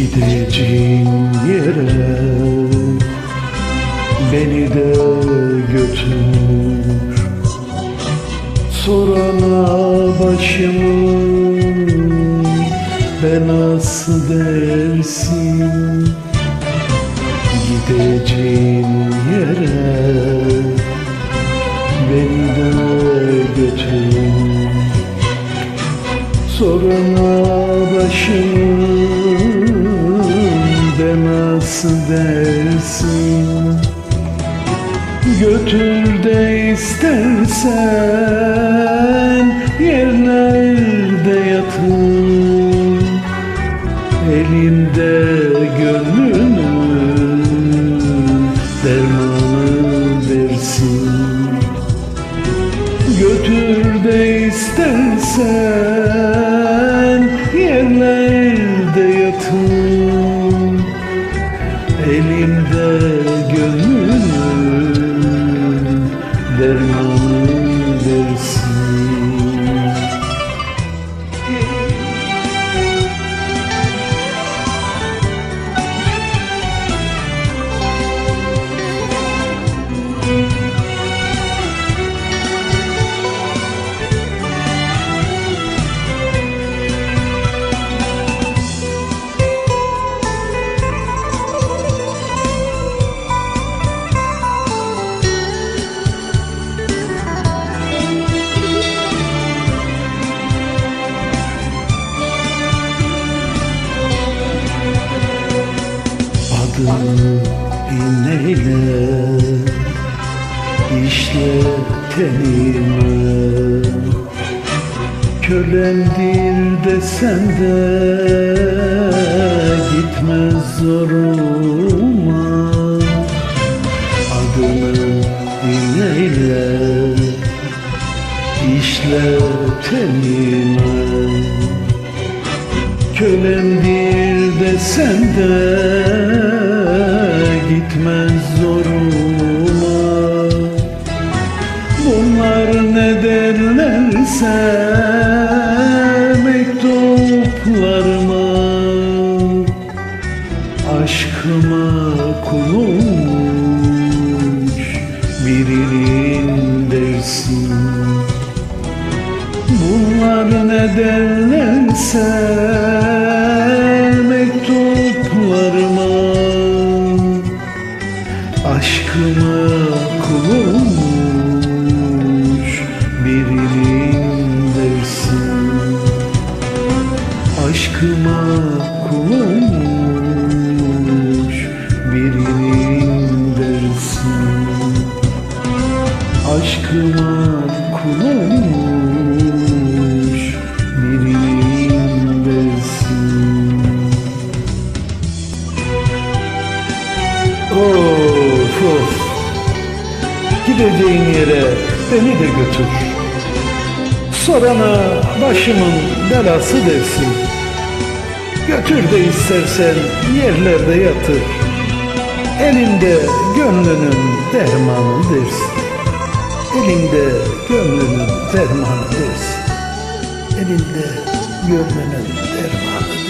Gideceğin yere beni de götür. Sorana başımı belası dersin? Gideceğin yere beni de götür. Sorana başım de nasıl dersin? Götür de istersen yerlerde yatır Elinde gönlünün dermanı versin. Götür de istersen Elimde gönlünün dermanı dersin Adını iğneyle işle tenime Kölemdir desen de gitmez zoruma. Adını iğneyle işle tenime Kölemdir desen de gitmez zoruma. Bunlar ne derlerse mektuplarıma Aşkıma kulmuş birinin dersin Bunlar ne derlerse Of of. Gideceğin yere beni de götür. Sorana başımın belası dersin. Götür de istersen yerlerde yatır. Elinde gönlünün dermanı dersin. Elinde gönlünün dermanı dersin. Elinde gönlünün dermanı